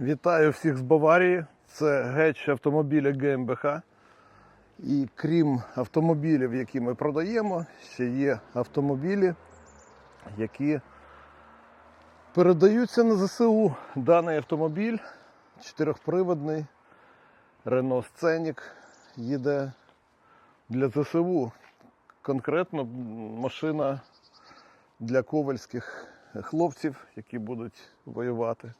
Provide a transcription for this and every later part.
Вітаю всіх з Баварії. Це гетч автомобіля ГМБХ. І крім автомобілів, які ми продаємо, ще є автомобілі, які передаються на ЗСУ. Даний автомобіль чотирьохприводний Renault Scenic їде для ЗСУ. Конкретно машина для ковальських хлопців, які будуть воювати,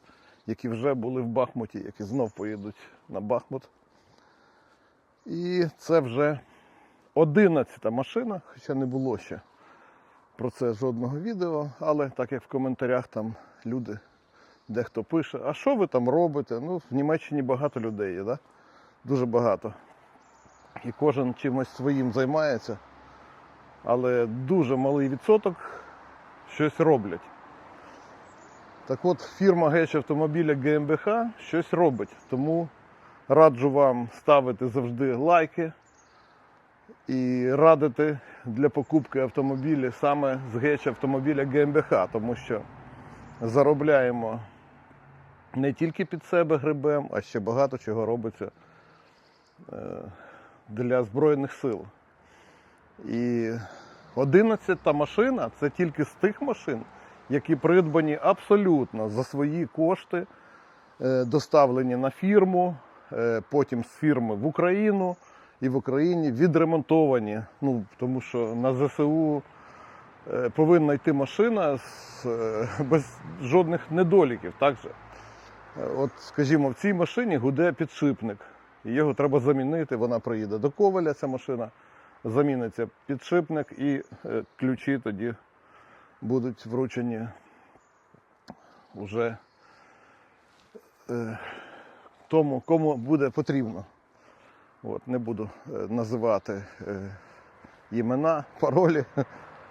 які вже були в Бахмуті, які знов поїдуть на Бахмут. І це вже 11 машина, хоча не було ще про це жодного відео, але так як в коментарях там люди дехто пише, а що ви там робите? Ну, в Німеччині багато людей є, да? дуже багато. І кожен чимось своїм займається, але дуже малий відсоток щось роблять. Так от фірма Геч автомобіля ГМБХ щось робить. Тому раджу вам ставити завжди лайки і радити для покупки автомобілів саме з Геч автомобіля ГМБХ, тому що заробляємо не тільки під себе грибем, а ще багато чого робиться е, для Збройних сил. І 11 машина це тільки з тих машин, які придбані абсолютно за свої кошти, е, доставлені на фірму, е, потім з фірми в Україну і в Україні відремонтовані. Ну, тому що на ЗСУ е, повинна йти машина без жодних недоліків. Так же? От, скажімо, в цій машині гуде підшипник. і Його треба замінити. Вона приїде до Коваля, ця машина, заміниться підшипник і ключі тоді будуть вручені вже е, тому, кому буде потрібно. От, не буду е, називати е, імена, паролі,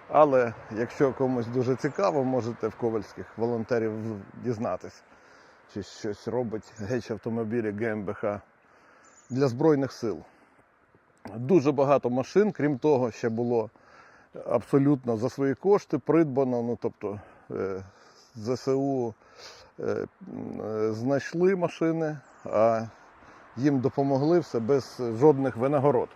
але якщо комусь дуже цікаво, можете в ковальських волонтерів дізнатися, чи щось робить геч автомобілі ГМБХ для Збройних сил. Дуже багато машин, крім того, ще було абсолютно за свої кошти придбано. Ну, тобто е, ЗСУ е, е, знайшли машини, а їм допомогли все без жодних винагород.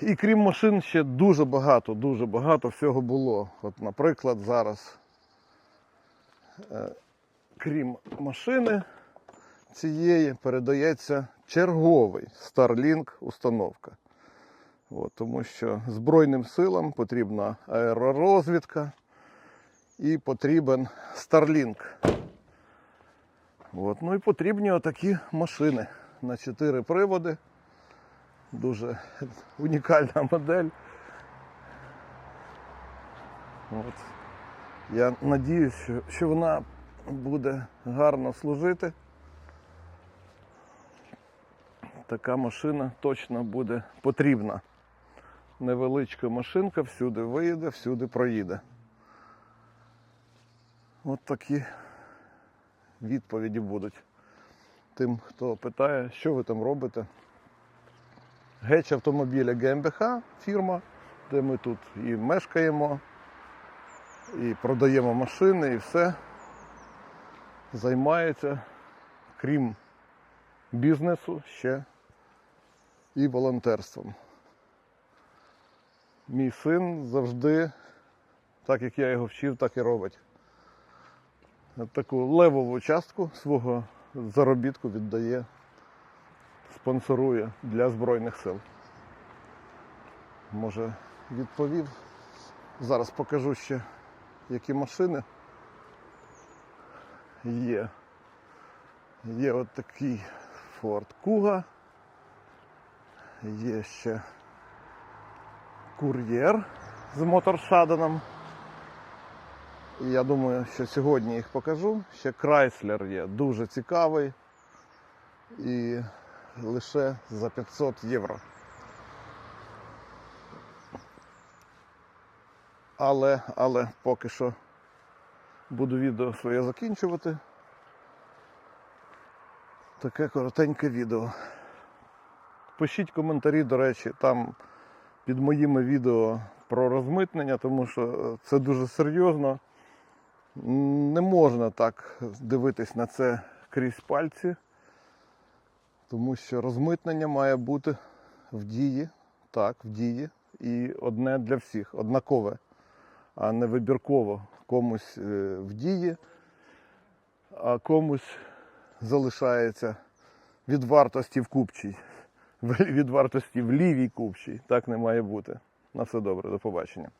І крім машин, ще дуже багато, дуже багато всього було. От, наприклад, зараз, крім машини цієї, передається черговий Starlink установка. От, тому що Збройним силам потрібна аеророзвідка і потрібен Starlink. От, ну і потрібні отакі машини на 4 приводи. Дуже унікальна модель. От. Я що, що вона буде гарно служити. Така машина точно буде потрібна. Невеличка машинка всюди виїде, всюди проїде. От такі відповіді будуть тим, хто питає, що ви там робите. Геч автомобіля ГМБХ фірма, де ми тут і мешкаємо, і продаємо машини, і все займається, крім бізнесу, ще і волонтерством. Мій син завжди, так як я його вчив, так і робить. Таку левову частку свого заробітку віддає, спонсорує для Збройних сил. Може, відповів. Зараз покажу ще, які машини є. Є от такий Ford Kuga. Є ще кур'єр з моторшаденом. І я думаю, що сьогодні їх покажу. Ще Крайслер є дуже цікавий і лише за 500 євро. Але, але поки що буду відео своє закінчувати. Таке коротеньке відео. Пишіть коментарі, до речі, там під моїми відео про розмитнення, тому що це дуже серйозно. Не можна так дивитись на це крізь пальці, тому що розмитнення має бути в дії, так, в дії, і одне для всіх, однакове, а не вибірково. Комусь е, в дії, а комусь залишається від вартості в купчій, від вартості в лівій купчій. Так не має бути. На все добре, до побачення.